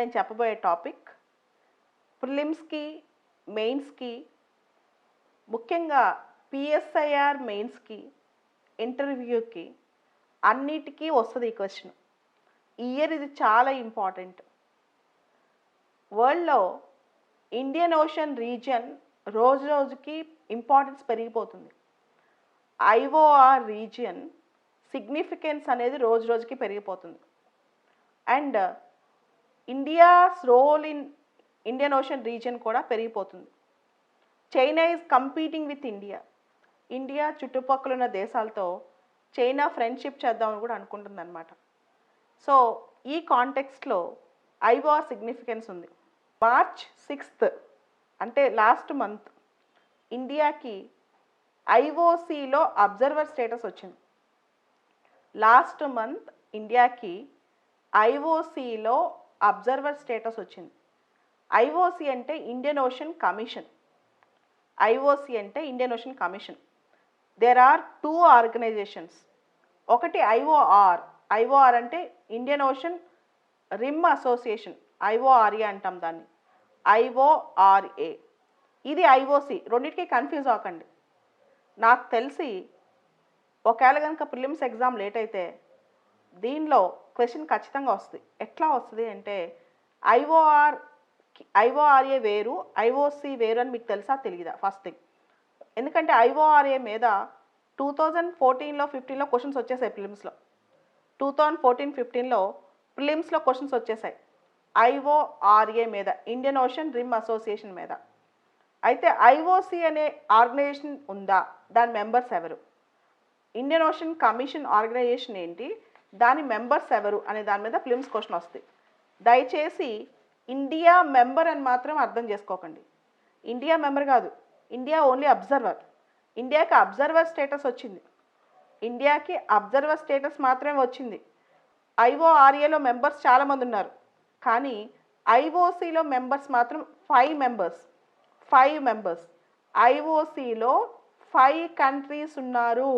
నేను చెప్పబోయే టాపిక్ ప్రిలిమ్స్కి మెయిన్స్కి ముఖ్యంగా పిఎస్ఐఆర్ మెయిన్స్కి ఇంటర్వ్యూకి అన్నిటికీ వస్తుంది ఈ క్వశ్చన్. ఇయర్ ఇది చాలా ఇంపార్టెంట్. వరల్డ్లో ఇండియన్ ఓషన్ రీజియన్ రోజు రోజుకి ఇంపార్టెన్స్ పెరిగిపోతుంది. ఐఓఆర్ రీజియన్ సిగ్నిఫికెన్స్ అనేది రోజు రోజుకి పెరిగిపోతుంది. And India's role in Indian Ocean region కూడా పెరిగిపోతుంది. China is competing with India India చుట్టుపక్కల ఉన్న దేశాలతో చైనా ఫ్రెండ్షిప్ చేద్దామని కూడా అనుకుంటుంది అనమాట సో ఈ కాంటెక్స్ట్లో ఐఓఆర్ సిగ్నిఫికెన్స్ ఉంది. మార్చ్ సిక్స్త్ అంటే లాస్ట్ మంత్ ఇండియాకి ఐఓసీలో అబ్జర్వర్ స్టేటస్ వచ్చింది. లాస్ట్ మంత్ ఇండియాకి ఐఓసీలో అబ్జర్వర్ స్టేటస్ వచ్చింది. ఐఓసి అంటే ఇండియన్ ఓషన్ కమిషన్ ఐఓసి అంటే Indian Ocean Commission there are two organisations ఒకటి ఐఓఆర్ ఐఓఆర్ అంటే Indian Ocean Rim Association IORA అంటాం దాన్ని. ఐఓఆర్ఏ ఇది ఐఓసి రెండింటికి కన్ఫ్యూజ్ అవ్వకండి. నాకు తెలిసి ఒకవేళ కనుక ప్రిలిమ్స్ ఎగ్జామ్ లేట్ అయితే దీనిలో క్వశ్చన్ ఖచ్చితంగా వస్తుంది. ఎట్లా వస్తుంది అంటే ఐఓఆర్ ఐఓఆర్ఏ వేరు ఐఓసి వేరు అని మీకు తెలుసా? తెలియదా ఫస్ట్ థింగ్. ఎందుకంటే ఐఓఆర్ఏ మీద టూ థౌజండ్ ఫోర్టీన్లో ఫిఫ్టీన్లో క్వశ్చన్స్ వచ్చేసాయి ఫిలిమ్స్లో టూ థౌజండ్ ఫోర్టీన్ ఫిఫ్టీన్లో ఫిలిమ్స్లో క్వశ్చన్స్ వచ్చేసాయి. ఐఓఆర్ఏ మీద ఇండియన్ ఓషన్ రిమ్ అసోసియేషన్ మీద. అయితే ఐఓసి అనే ఆర్గనైజేషన్ ఉందా? దాని మెంబర్స్ ఎవరు? ఇండియన్ ఓషన్ కమిషన్ ఆర్గనైజేషన్ ఏంటి? దాని మెంబర్స్ ఎవరు అనే దాని మీద ఫిలిమ్స్ క్వశ్చన్ వస్తుంది దయచేసి ఇండియా మెంబర్ అని మాత్రం అర్థం చేసుకోకండి. ఇండియా మెంబర్ కాదు ఇండియా ఓన్లీ అబ్జర్వర్ ఇండియాకి అబ్జర్వర్ స్టేటస్ వచ్చింది. ఇండియాకి అబ్జర్వర్ స్టేటస్ మాత్రమే వచ్చింది. ఐఓఆర్ఏలో మెంబర్స్ చాలామంది ఉన్నారు. కానీ ఐఓసిలో మెంబర్స్ మాత్రం ఫైవ్ మెంబర్స్ ఫైవ్ మెంబర్స్ ఐఓసీలో ఫైవ్ కంట్రీస్ ఉన్నారు.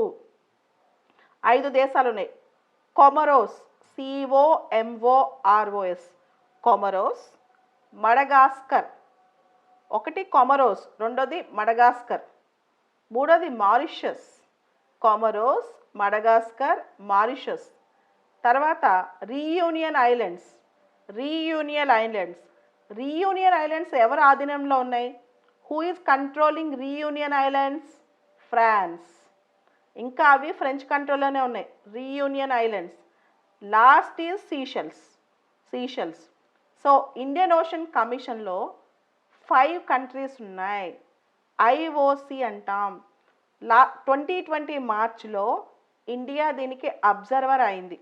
ఐదు దేశాలు ఉన్నాయి కొమరోస్ సిఓఎంఓఆర్ఓఎస్ కొమరోస్ మడగాస్కర్. ఒకటి కొమరోస్ రెండోది మడగాస్కర్. మూడోది మారిషస్. Comoros Madagascar Mauritius. తర్వాత Reunion Islands. Reunion Islands. Reunion Islands ఎవరి ఆధీనంలో ఉన్నాయి? Who is controlling Reunion Islands? France. ఇంకా అవి ఫ్రెంచ్ కంట్రోల్లోనే ఉన్నాయి. Reunion Islands last is Seychelles Seychelles so Indian Ocean కమిషన్లో ఫైవ్ కంట్రీస్ ఉన్నాయి. ఐఓసి అంటాం. లా ట్వంటీ ట్వంటీ మార్చ్లో ఇండియా దీనికి అబ్జర్వర్ అయింది.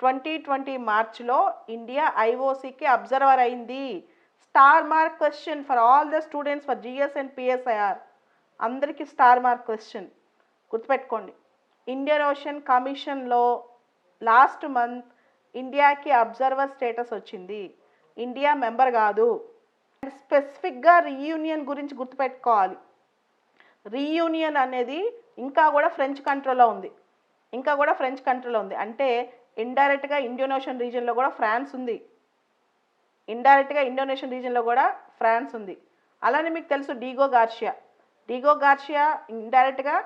ట్వంటీ ట్వంటీ మార్చ్లో ఇండియా ఐఓసికి అబ్జర్వర్ అయింది. Star mark question for all the students for GS and PSIR అందరికీ స్టార్ మార్క్ క్వశ్చన్ గుర్తుపెట్టుకోండి. ఇండియన్ ఓషన్ కమిషన్లో లాస్ట్ మంత్ ఇండియాకి అబ్జర్వర్ స్టేటస్ వచ్చింది. ఇండియా మెంబర్ కాదు. స్పెసిఫిక్గా రీయూనియన్ గురించి గుర్తుపెట్టుకోవాలి. రీయూనియన్ అనేది ఇంకా కూడా ఫ్రెంచ్ కంట్రోల్లో ఉంది. ఇంకా కూడా ఫ్రెంచ్ కంట్రోల్లో ఉంది. అంటే ఇండైరెక్ట్గా ఇండియన్ ఓషన్ రీజియన్లో కూడా ఫ్రాన్స్ ఉంది. ఇండైరెక్ట్గా ఇండోనేషియన్ రీజియన్లో కూడా ఫ్రాన్స్ ఉంది. అలానే మీకు తెలుసు డీగో గార్షియా డీగో గార్షియా ఇండైరెక్ట్గా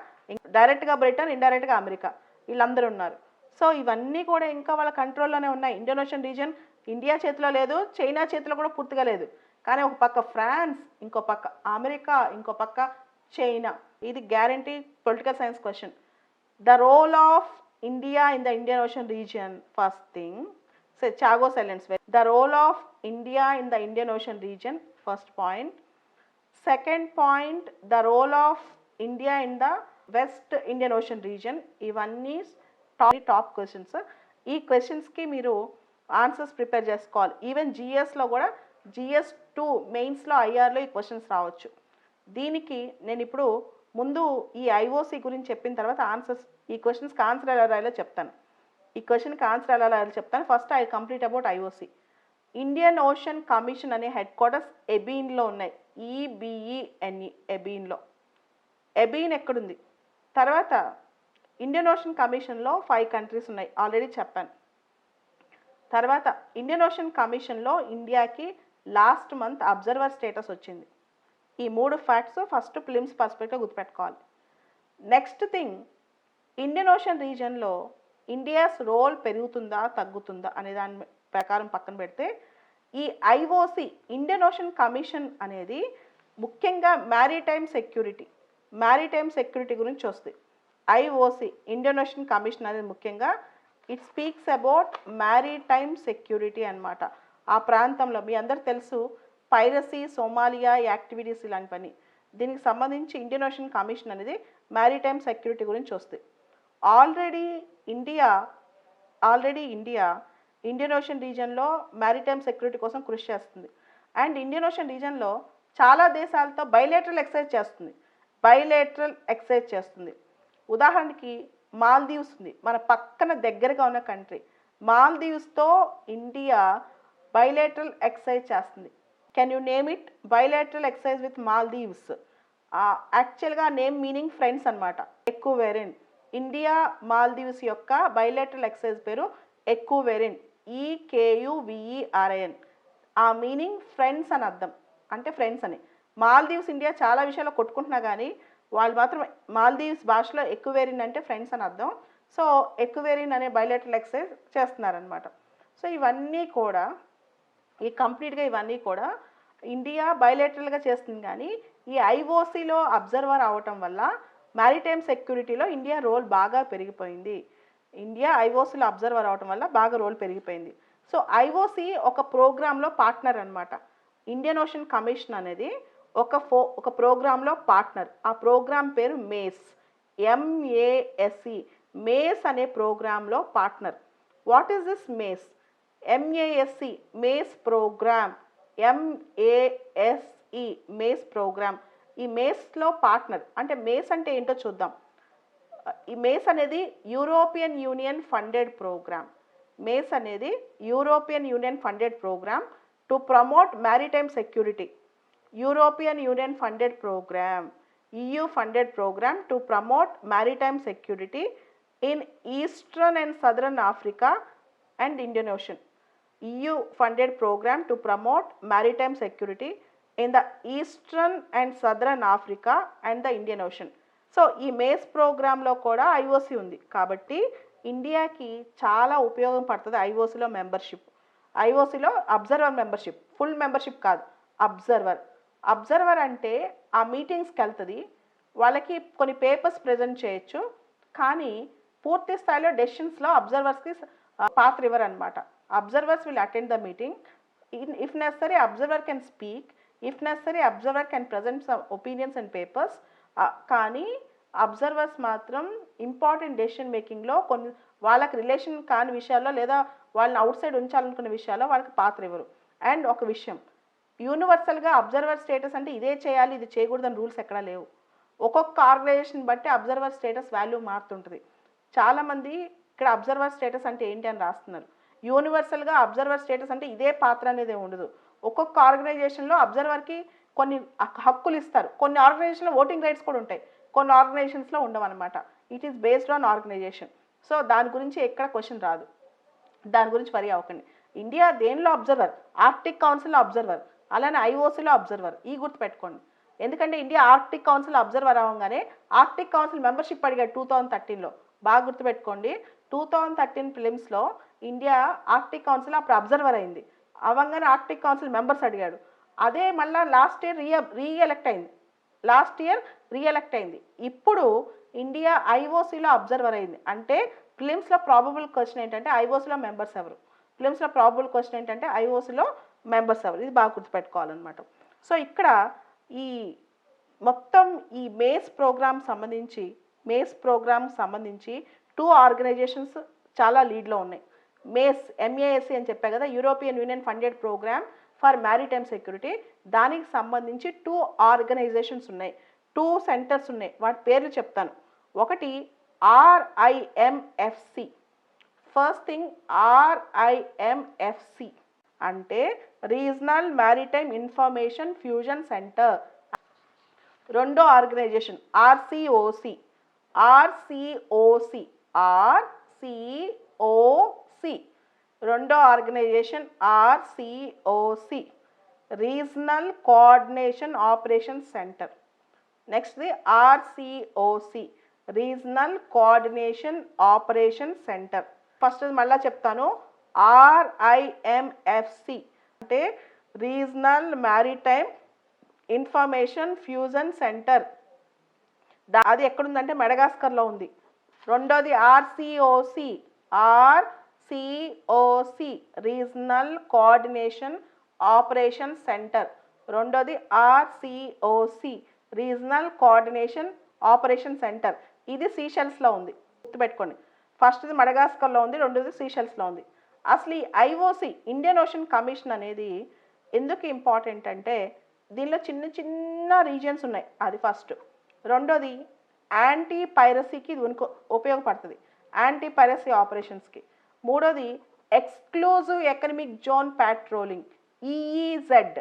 డైరెక్ట్గా బ్రిటన్ ఇండైరెక్ట్గా అమెరికా వీళ్ళందరూ ఉన్నారు. సో ఇవన్నీ కూడా ఇంకా వాళ్ళ కంట్రోల్లోనే ఉన్నాయి. ఇండోనేషియన్ రీజియన్ ఇండియా చేతిలో లేదు చైనా చేతిలో కూడా పూర్తిగా లేదు. కానీ ఒక పక్క ఫ్రాన్స్ ఇంకో పక్క అమెరికా ఇంకో పక్క చైనా ఇది guarantee political science question the role of India in the Indian Ocean region first thing so చాగో silence the role of India in the Indian Ocean region first point second point the role of India in the West Indian Ocean region ఇవన్నీ top top questions ఈ క్వశ్చన్స్కి మీరు answers prepare చేసుకోవాలి. Even జిఎస్లో కూడా GS two మెయిన్స్లో ఐఆర్లో ఈ questions రావచ్చు. దీనికి నేను ఇప్పుడు ముందు ఈ ఐఓసి గురించి చెప్పిన తర్వాత ఆన్సర్స్ ఈ క్వశ్చన్స్కి ఆన్సర్ ఎలా రాయాలో చెప్తాను. ఈ క్వశ్చన్కి ఆన్సర్ ఎలా రాయాలో చెప్తాను. First I complete about IOC Indian Ocean Commission అనే హెడ్ క్వార్టర్స్ ఎబీన్లో ఉన్నాయి. ఈబిఈఎన్ఈ ఎబీన్లో ఎబీన్ ఎక్కడుంది? తర్వాత ఇండియన్ ఓషన్ కమిషన్లో ఫైవ్ కంట్రీస్ ఉన్నాయి. ఆల్రెడీ చెప్పాను. తర్వాత ఇండియన్ ఓషన్ కమిషన్లో ఇండియాకి లాస్ట్ మంత్ అబ్జర్వర్ స్టేటస్ వచ్చింది. ఈ మూడు ఫ్యాక్ట్స్ ఫస్ట్ ఫిలిమ్స్ పర్స్పెక్టివ్ గుర్తుపెట్టుకోవాలి. నెక్స్ట్ థింగ్ ఇండియన్ ఓషన్ రీజన్లో ఇండియాస్ రోల్ పెరుగుతుందా తగ్గుతుందా అనే దాని ప్రకారం పక్కన పెడితే ఈ ఐఓసి ఇండియన్ ఓషన్ కమిషన్ అనేది ముఖ్యంగా మ్యారీటైమ్ సెక్యూరిటీ మ్యారీటైమ్ సెక్యూరిటీ గురించి వస్తుంది ఐఓసి ఇండియన్ ఓషన్ కమిషన్ అనేది ముఖ్యంగా it speaks about maritime security అనమాట ఆ ప్రాంతంలో మీ అందరు తెలుసు పైరసీ సోమాలియా యాక్టివిటీస్ ఇలాంటివన్నీ దీనికి సంబంధించి ఇండియన్ ఓషన్ కమిషన్ అనేది మ్యారీటైమ్ సెక్యూరిటీ గురించి వస్తుంది already India already India Indian Ocean రీజన్లో maritime security కోసం కృషి చేస్తుంది. అండ్ ఇండియన్ ఓషన్ రీజన్లో చాలా దేశాలతో బైలేటరల్ ఎక్సైజ్ చేస్తుంది. బైలేటరల్ ఎక్సైజ్ చేస్తుంది. ఉదాహరణకి మాల్దీవ్స్ ఉంది. మన పక్కన దగ్గరగా ఉన్న కంట్రీ. మాల్దీవ్స్తో ఇండియా బైలేటరల్ ఎక్సైజ్ చేస్తుంది. Can you name it bilateral exercise with Maldives. యాక్చువల్గా నేమ్ మీనింగ్ ఫ్రెండ్స్ అనమాట ఎక్కువ వెరిన్ ఇండియా మాల్దీవ్స్ యొక్క బైలేటరల్ ఎక్సైజ్ పేరు ఎక్కువ వేరెన్ ఈకేయువిఈఆర్ఐఎన్ ఆ మీనింగ్ ఫ్రెండ్స్ అని అర్థం. అంటే ఫ్రెండ్స్ అని. మాల్దీవ్స్ ఇండియా చాలా విషయాల్లో కొట్టుకుంటున్నా కానీ వాళ్ళు మాత్రం మాల్దీవ్స్ భాషలో ఎక్కువేరిన్ అంటే ఫ్రెండ్స్ అని అర్థం. సో ఎక్కువేరిన్ అనే బయలెటరల్ ఎక్సైజ్ చేస్తున్నారనమాట సో ఇవన్నీ కూడా ఈ కంప్లీట్గా ఇవన్నీ కూడా ఇండియా బయలేటరల్గా చేస్తుంది కానీ ఈ ఐఓసీలో అబ్జర్వర్ అవటం వల్ల మ్యారిటైమ్ సెక్యూరిటీలో ఇండియా రోల్ బాగా పెరిగిపోయింది. ఇండియా ఐఓసీలో అబ్జర్వర్ అవటం వల్ల బాగా రోల్ పెరిగిపోయింది. సో ఐఓసీ ఒక ప్రోగ్రాంలో పార్ట్నర్ అనమాట ఇండియన్ ఓషన్ కమిషన్ అనేది ఒక ఫో ఒక ప్రోగ్రాంలో పార్ట్నర్. ఆ ప్రోగ్రామ్ పేరు మేస్. ఎంఏఎస్సి మేస్ అనే ప్రోగ్రాంలో partner. What is this MASE MASC MASE programme MASE MASE programme ఈ మేస్లో పార్ట్నర్. అంటే మేస్ అంటే ఏంటో చూద్దాం. ఈ మేస్ అనేది European Union funded programme. MASE అనేది European Union funded programme to promote maritime security. European Union funded programme EU funded programme to promote maritime security in Eastern and Southern Africa and Indian Ocean EU funded programme to promote maritime security in the Eastern and Southern Africa and the Indian Ocean so ఈ MASE ప్రోగ్రామ్లో కూడా IOC ఉంది. కాబట్టి ఇండియాకి చాలా ఉపయోగం పడుతుంది ఐఓసీలో మెంబర్షిప్ ఐఓసిలో అబ్జర్వర్ మెంబర్షిప్ ఫుల్ మెంబర్షిప్ కాదు అబ్జర్వర్ అబ్జర్వర్ అంటే ఆ మీటింగ్స్కి వెళ్తుంది వాళ్ళకి కొన్ని పేపర్స్ ప్రజెంట్ చేయొచ్చు. కానీ పూర్తి స్థాయిలో డెసిషన్స్లో అబ్జర్వర్స్కి పాత్ర ఇవ్వరు అనమాట observers will attend the meeting. If necessary observer can speak if necessary observer can present some opinions and papers కానీ అబ్జర్వర్స్ మాత్రం ఇంపార్టెంట్ డెసిషన్ మేకింగ్లో కొన్ని వాళ్ళకి రిలేషన్ కాని విషయాల్లో లేదా వాళ్ళని అవుట్ సైడ్ ఉంచాలనుకున్న విషయాల్లో వాళ్ళకి పాత్ర ఇవ్వరు. అండ్ ఒక విషయం యూనివర్సల్గా అబ్జర్వర్ స్టేటస్ అంటే ఇదే చేయాలి ఇది చేయకూడదని రూల్స్ ఎక్కడా లేవు. ఒక్కొక్క ఆర్గనైజేషన్ బట్టి అబ్జర్వర్ స్టేటస్ వాల్యూ మారుతుంటుంది. చాలామంది ఇక్కడ అబ్జర్వర్ స్టేటస్ అంటే ఏంటి అని రాస్తున్నారు. యూనివర్సల్గా అబ్జర్వర్ స్టేటస్ అంటే ఇదే పాత్ర అనేది ఉండదు. ఒక్కొక్క ఆర్గనైజేషన్లో అబ్జర్వర్కి కొన్ని హక్కులు ఇస్తారు. కొన్ని ఆర్గనైజేషన్లో ఓటింగ్ రైట్స్ కూడా ఉంటాయి. కొన్ని ఆర్గనైజేషన్స్లో ఉండవన్నమాట. It is based on organisation. So దాని గురించి ఎక్కడ క్వశ్చన్ రాదు. దాని గురించి వరి అవ్వకండి. ఇండియా దేనిలో అబ్జర్వర్? ఆర్టిక్ కౌన్సిల్లో అబ్జర్వర్. అలానే ఐఓసీలో అబ్జర్వర్ ఈ గుర్తు పెట్టుకోండి. ఎందుకంటే ఇండియా ఆర్టిక్ కౌన్సిల్ అబ్జర్వర్ అవ్వగానే ఆర్టిక్ కౌన్సిల్ మెంబర్షిప్ అడిగాడు టూ థౌజండ్ థర్టీన్లో బాగా గుర్తుపెట్టుకోండి టూ థౌజండ్ థర్టీన్ ఫిలిమ్స్లో ఇండియా ఆర్టిక్ కౌన్సిల్ అప్పుడు అబ్జర్వర్ అయింది. అవ్వగానే ఆర్టిక్ కౌన్సిల్ మెంబర్స్ అడిగాడు. అదే మళ్ళీ లాస్ట్ ఇయర్ రీ రీఎలెక్ట్ అయింది. లాస్ట్ ఇయర్ రీఎలెక్ట్ అయింది. ఇప్పుడు ఇండియా ఐఓసీలో అబ్జర్వర్ అయింది. అంటే ఫిలిమ్స్లో ప్రాబబుల్ క్వశ్చన్ ఏంటంటే ఐఓసీలో మెంబర్స్ ఎవరు? ఫిలిమ్స్లో ప్రాబబుల్ క్వశ్చన్ ఏంటంటే ఐఓసీలో మెంబర్స్ ఎవరు? ఇది బాగా గుర్తుపెట్టుకోవాలన్నమాట. సో ఇక్కడ ఈ మొత్తం ఈ మేస్ ప్రోగ్రామ్ సంబంధించి మేస్ ప్రోగ్రామ్ సంబంధించి టూ ఆర్గనైజేషన్స్ చాలా లీడ్లో ఉన్నాయి. మేస్ ఎంఏఎస్సి అని చెప్పా కదా European Union funded programme for maritime security. దానికి సంబంధించి టూ ఆర్గనైజేషన్స్ ఉన్నాయి. టూ సెంటర్స్ ఉన్నాయి. వాటి పేర్లు చెప్తాను. ఒకటి ఆర్ఐఎంఎఫ్సి. First thing RIMFC. అంటే regional maritime information fusion centre. రెండో ఆర్గనైజేషన్ ఆర్సిఓసి ఆర్సిఓసి ఆర్సిఓసి రెండో organisation RCOC regional coordination operation centre. నెక్స్ట్ది RCOC regional coordination operation centre. First మళ్ళీ చెప్తాను. ఆర్ఐఎంఎఫ్సి అంటే regional maritime information fusion centre దా- అది ఎక్కడుందంటే మెడగాస్కర్లో ఉంది. రెండోది RCOC RCOC regional coordination operation centre రెండోది RCOC regional coordination operation centre ఇది సీషెల్స్లో ఉంది. గుర్తుపెట్టుకోండి. ఫస్ట్ది మడగాస్కర్లో ఉంది రెండోది సీషెల్స్లో ఉంది. అసలు ఈ ఐఓసి ఇండియన్ ఓషన్ కమిషన్ అనేది ఎందుకు ఇంపార్టెంట్ అంటే దీనిలో చిన్న చిన్న రీజియన్స్ ఉన్నాయి. అది ఫస్ట్. రెండోది యాంటీ పైరసీకి ఇది ఉనికి ఉపయోగపడుతుంది. యాంటీ పైరసీ ఆపరేషన్స్కి. మూడోది exclusive economic zone patrolling EEZ.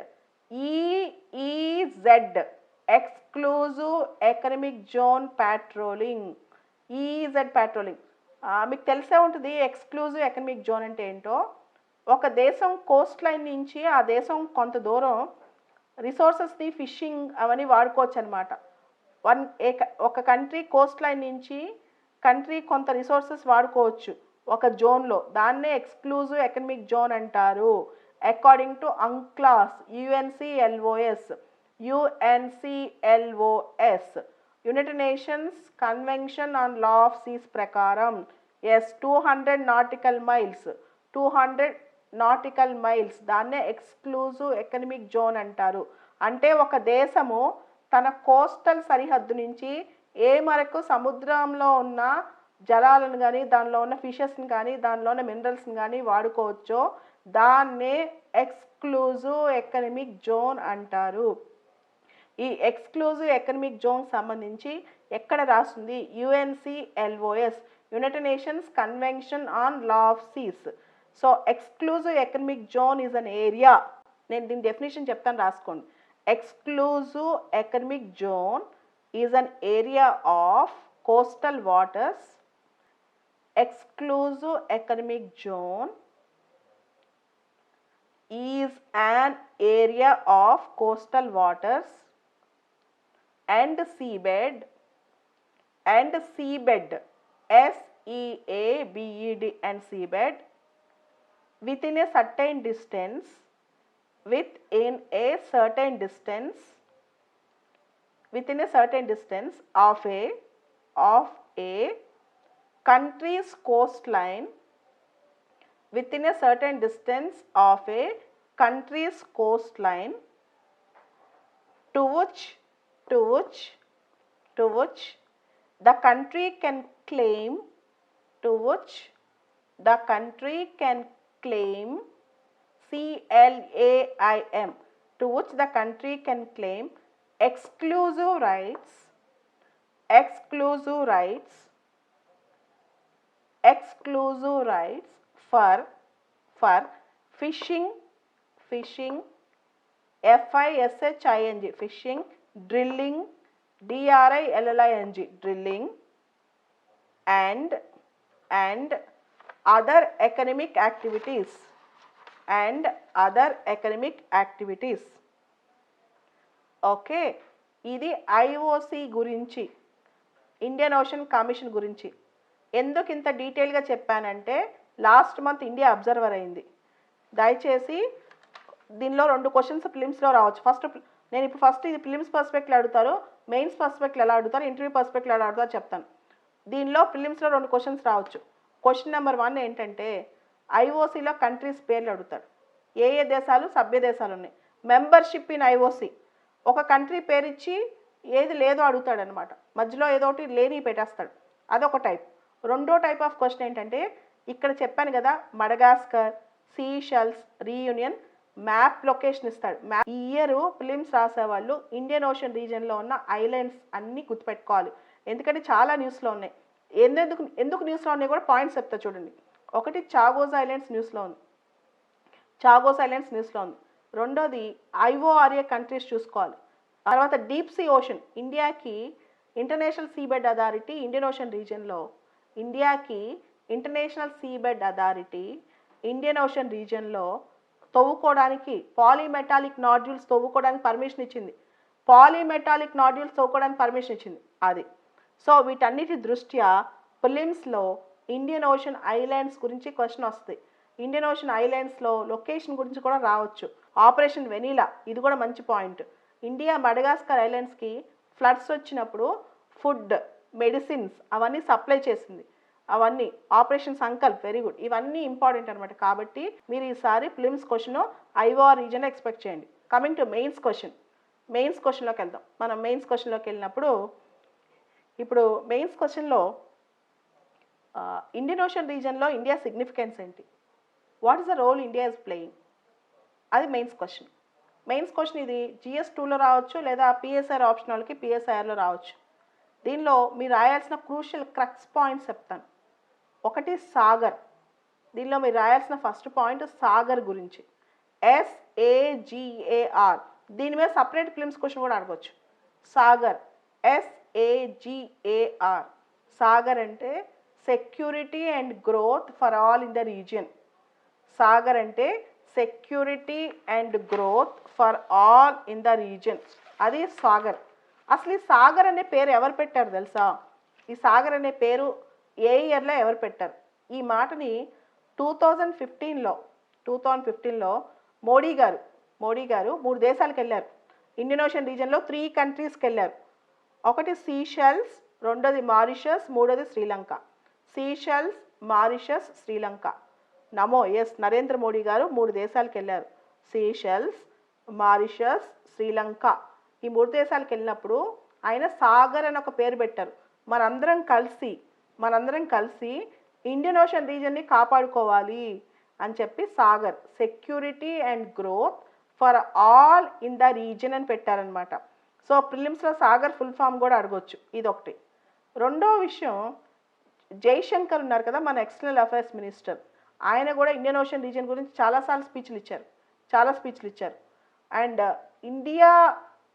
EEZ exclusive economic zone patrolling. EEZ patrolling. మీకు తెలిసే ఉంటుంది ఎక్స్క్లూజివ్ ఎకనమిక్ జోన్ అంటే ఏంటో. ఒక దేశం కోస్ట్ లైన్ నుంచి ఆ దేశం కొంత దూరం రిసోర్సెస్ని ఫిషింగ్ అవన్నీ వాడుకోవచ్చు అనమాట వన్ ఏ ఒక కంట్రీ కోస్ట్ లైన్ నుంచి కంట్రీ కొంత రిసోర్సెస్ వాడుకోవచ్చు ఒక జోన్లో దాన్నే ఎక్స్క్లూజివ్ ఎకనమిక్ జోన్ అంటారు. According to UNCLOS UNCLOS UNCLOS United Nations Convention on Law of Seas ప్రకారం yes two hundred nautical miles two hundred nautical miles దాన్నే ఎక్స్క్లూజివ్ ఎకనమిక్ జోన్ అంటారు. అంటే ఒక దేశము తన కోస్టల్ సరిహద్దు నుంచి ఏ మేరకు సముద్రంలో ఉన్న జలాలను కానీ దానిలో ఉన్న ఫిషెస్ని కానీ దానిలో ఉన్న మినరల్స్ని కానీ వాడుకోవచ్చో దాన్నే ఎక్స్క్లూజివ్ ఎకనమిక్ జోన్ అంటారు. ఈ ఎక్స్క్లూజివ్ ఎకనమిక్ జోన్ సంబంధించి ఎక్కడ రాస్తుంది? UNCLOS united nations convention on law of seas so exclusive economic zone is an area నేను దీని డెఫినేషన్ చెప్తాను రాసుకోండి. Exclusive economic zone is an area of coastal waters exclusive economic zone is an area of coastal waters. And seabed and seabed s e a b e d and seabed within a certain distance within a certain distance within a certain distance of a of a country's coastline within a certain distance of a country's coastline to which to which to which the country can claim to which the country can claim CLAIM to which the country can claim exclusive rights exclusive rights exclusive rights for for fishing fishing f i s h i n g fishing drilling d r i l l i n g drilling and and other economic activities and other economic activities. Okay ఇది IOC గురించి Indian ocean commission గురించి. ఎందుకు ఇంత డీటెయిల్గా చెప్పానంటే last month India observer అయింది. దయచేసి దీనిలో రెండు క్వశ్చన్స్ ఫిలిమ్స్లో రావచ్చు. ఫస్ట్ నేను ఇప్పుడు ఫస్ట్ ఇది ఫిలిమ్స్ పర్స్పెక్ట్లో అడుగుతారు మెయిన్స్ పర్స్పెక్ట్లో ఎలా అడుగుతారు ఇంటర్వ్యూ పర్స్పెక్ట్లో ఎలా అడుగుతారు చెప్తాను. దీనిలో ఫిలిమ్స్లో రెండు క్వశ్చన్స్ రావచ్చు. క్వశ్చన్ నెంబర్ వన్ ఏంటంటే ఐఓసీలో కంట్రీస్ పేర్లు అడుగుతాడు. ఏ ఏ దేశాలు సభ్య దేశాలు ఉన్నాయి. మెంబర్షిప్ ఇన్ ఐఓసీ ఒక కంట్రీ పేరు ఇచ్చి ఏది లేదో అడుగుతాడు అనమాట మధ్యలో ఏదో ఒకటి లేని పెట్టేస్తాడు. అదొక టైప్ రెండో టైప్ ఆఫ్ క్వశ్చన్ ఏంటంటే ఇక్కడ చెప్పాను కదా Madagascar Seychelles Reunion map location ఇస్తాడు. మ్యాప్ ఈ ఇయర్ ఫిలిమ్స్ రాసేవాళ్ళు ఇండియన్ ఓషన్ రీజియన్లో ఉన్న ఐలాండ్స్ అన్నీ గుర్తుపెట్టుకోవాలి. ఎందుకంటే చాలా న్యూస్లో ఉన్నాయి. ఎందుకు ఎందుకు న్యూస్లో ఉన్నాయి కూడా పాయింట్స్ చెప్తా చూడండి. ఒకటి చాగోస్ ఐలాండ్స్ న్యూస్లో ఉంది. చాగోస్ ఐలాండ్స్ న్యూస్లో ఉంది. రెండోది ఐఓఆర్ఏ కంట్రీస్ చూసుకోవాలి. తర్వాత డీప్ సీ ఓషన్ ఇండియాకి International Seabed Authority Indian Ocean రీజియన్లో ఇండియాకి International Seabed Authority Indian Ocean రీజియన్లో తవ్వుకోవడానికి పాలీమెటాలిక్ నాడ్యూల్స్ తవ్వుకోవడానికి పర్మిషన్ ఇచ్చింది. పాలీమెటాలిక్ నాడ్యూల్స్ తవ్వుకోవడానికి పర్మిషన్ ఇచ్చింది అది. సో వీటన్నిటి దృష్ట్యా ఫిలిమ్స్లో ఇండియన్ ఓషన్ ఐలాండ్స్ గురించి క్వశ్చన్ వస్తుంది ఇండియన్ ఓషన్ ఐలాండ్స్లో లొకేషన్ గురించి కూడా రావచ్చు. ఆపరేషన్ వెనీలా ఇది కూడా మంచి పాయింట్. ఇండియా మడగాస్కర్ ఐలాండ్స్కి ఫ్లడ్స్ వచ్చినప్పుడు ఫుడ్ మెడిసిన్స్ అవన్నీ సప్లై చేసింది. అవన్నీ ఆపరేషన్ సంకల్ప్ వెరీ గుడ్ ఇవన్నీ ఇంపార్టెంట్ అనమాట కాబట్టి మీరు ఈసారి prelims question IOR region expect చేయండి. Coming to mains question mains క్వశ్చన్లోకి వెళ్దాం. మనం మెయిన్స్ క్వశ్చన్లోకి వెళ్ళినప్పుడు ఇప్పుడు మెయిన్స్ క్వశ్చన్లో ఇండియన్ ఓషన్ రీజన్లో ఇండియా సిగ్నిఫికెన్స్ ఏంటి? What is the role India is playing అది మెయిన్స్ క్వశ్చన్ మెయిన్స్ క్వశ్చన్ ఇది జిఎస్ టూలో రావచ్చు లేదా పిఎస్ఆర్ ఆప్షన్ వాళ్ళకి పిఎస్ఐఆర్లో రావచ్చు. దీనిలో మీరు రాయాల్సిన క్రూషియల్ క్రక్స్ పాయింట్స్ చెప్తాను. ఒకటి సాగర్. దీనిలో మీరు రాయాల్సిన ఫస్ట్ పాయింట్ సాగర్ గురించి. ఎస్ఏజిఏఆర్ దీని మీద సపరేట్ ఫిలిమ్స్ క్వశ్చన్ కూడా అడగవచ్చు Sagar. S A G A R Sagar అంటే security and growth for all in the region. Sagar అంటే security and growth for all in the region. అది సాగర్. అసలు ఈ సాగర్ అనే పేరు ఎవరు పెట్టారు తెలుసా? ఈ సాగర్ అనే పేరు ఏ ఇయర్లో ఎవరు పెట్టారు? ఈ మాటని టూ థౌజండ్ ఫిఫ్టీన్లో టూ థౌజండ్ ఫిఫ్టీన్లో మోడీ గారు మోడీ గారు మూడు దేశాలకు వెళ్ళారు. ఇండియన్ ఓషన్ రీజన్లో త్రీ కంట్రీస్కి వెళ్ళారు. ఒకటి సీషెల్స్ రెండోది మారిషస్ మూడోది శ్రీలంక. Seychelles Mauritius Sri Lanka. నమో ఎస్ నరేంద్ర మోడీ గారు మూడు దేశాలకు వెళ్ళారు. Seychelles Mauritius Sri Lanka. ఈ మూడు దేశాలకు వెళ్ళినప్పుడు ఆయన సాగర్ అని ఒక పేరు పెట్టారు. మనందరం కలిసి మనందరం కలిసి ఇండియన్ ఓషన్ రీజన్ని కాపాడుకోవాలి అని చెప్పి SAGAR security and growth for all in the region అని పెట్టారనమాట సో ప్రిలిమ్స్లో సాగర్ ఫుల్ ఫామ్ కూడా అడగొచ్చు. ఇది ఒకటి రెండో విషయం జైశంకర్ ఉన్నారు కదా మన ఎక్స్టర్నల్ అఫైర్స్ మినిస్టర్ ఆయన కూడా ఇండియన్ ఓషన్ రీజన్ గురించి చాలాసార్లు స్పీచ్లు ఇచ్చారు. చాలా స్పీచ్లు ఇచ్చారు. And India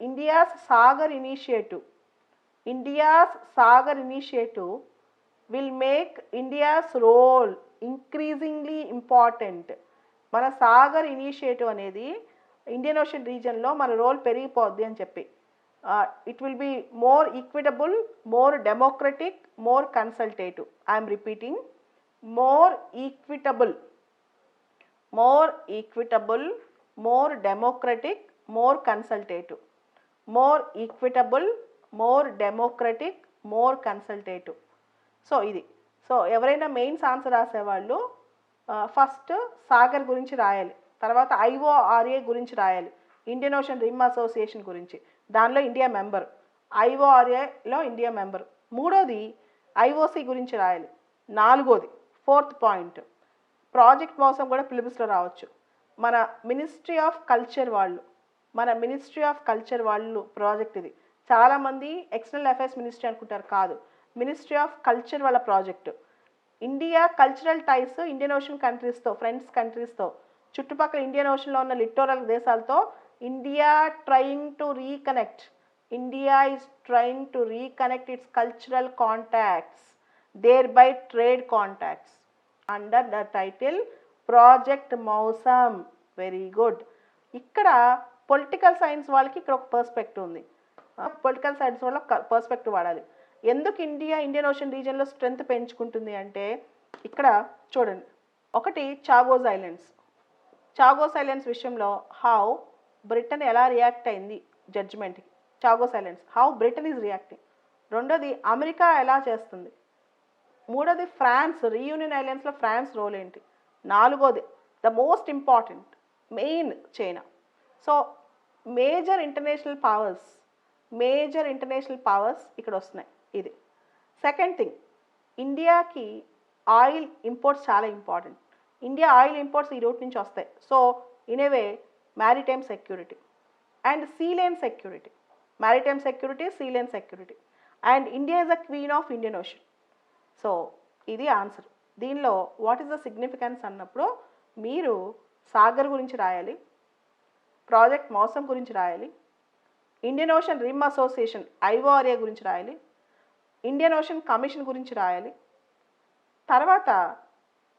India's Sagar initiative India's Sagar initiative will make India's role increasingly important మన సాగర్ ఇనిషియేటివ్ అనేది ఇండియన్ ఓషన్ రీజన్లో మన రోల్ పెరిగిపోద్ది అని చెప్పి. It will be more equitable more democratic more consultative I'm repeating more equitable more equitable more democratic more consultative more equitable more democratic more consultative so ఇది. So ఎవరైనా mains answer రాసేవాళ్ళు first Sagar గురించి రాయాలి. తర్వాత IORA గురించి రాయాలి. Indian ocean rim association గురించి. దానిలో ఇండియా మెంబర్. ఐఓఆర్ఏలో ఇండియా మెంబర్. మూడోది ఐఓసి గురించి రాయాలి. నాలుగోది ఫోర్త్ పాయింట్. ప్రాజెక్ట్ మోసం కూడా ఫిలిమ్స్లో రావచ్చు. మన మినిస్ట్రీ ఆఫ్ కల్చర్ వాళ్ళు మన మినిస్ట్రీ ఆఫ్ కల్చర్ వాళ్ళు ప్రాజెక్ట్ ఇది. చాలామంది ఎక్స్టర్నల్ అఫైర్స్ మినిస్ట్రీ అనుకుంటారు. కాదు. మినిస్ట్రీ ఆఫ్ కల్చర్ వాళ్ళ project India cultural ties Indian ocean కంట్రీస్తో friends కంట్రీస్తో చుట్టుపక్కల ఇండియన్ ఓషన్లో ఉన్న లిటోరల్ దేశాలతో India trying to reconnect India is trying to reconnect its cultural contacts there by trade contacts under the title project Mausam very good ఇక్కడ political science వాళ్ళకి ఇక్కడ ఒక perspective ఉంది. పొలిటికల్ సైన్స్ వాళ్ళ పర్స్పెక్టివ్ వాడాలి. ఎందుకు ఇండియా ఇండియన్ ఓషన్ రీజియన్లో strength పెంచుకుంటుంది అంటే ఇక్కడ చూడండి. ఒకటి చాగోస్ ఐలాండ్స్. చాగోస్ ఐలాండ్స్ విషయంలో హౌ బ్రిటన్ ఎలా రియాక్ట్ అయింది జడ్జిమెంట్కి Chagos islands how Britain is reacting రెండోది అమెరికా ఎలా చేస్తుంది. మూడోది ఫ్రాన్స్ రీయూనియన్ ఐలాండ్స్లో ఫ్రాన్స్ రోల్ ఏంటి. నాలుగోది the most important main China. So major international powers major international powers ఇక్కడ వస్తున్నాయి. ఇది. సెకండ్ థింగ్ ఇండియాకి ఆయిల్ ఇంపోర్ట్స్ చాలా ఇంపార్టెంట్ ఇండియా ఆయిల్ ఇంపోర్ట్స్ ఈ రూట్ నుంచి వస్తాయి. So in a way maritime security and sea lane security maritime security sea lane security and India is a queen of Indian ocean so ఇది answer దీనిలో what is the significance అన్నప్పుడు మీరు సాగర్ గురించి రాయాలి project Mausam గురించి రాయాలి Indian ocean rim association IORA గురించి రాయాలి ఇండియన్ ఓషన్ కమిషన్ గురించి రాయాలి. తర్వాత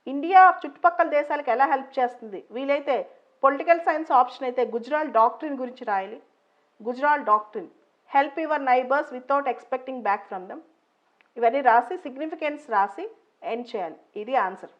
ఇండియా చుట్టుపక్కల దేశాలకు ఎలా హెల్ప్ చేస్తుంది? వీలైతే పొలిటికల్ సైన్స్ ఆప్షన్ అయితే గుజరాల్ డాక్ట్రిన్ గురించి రాయాలి. Gujral doctrine help your neighbours without expecting back from them. ఇవన్నీ రాసి సిగ్నిఫికెన్స్ రాసి ఎండ్ చేయాలి. ఇది ఆన్సర్.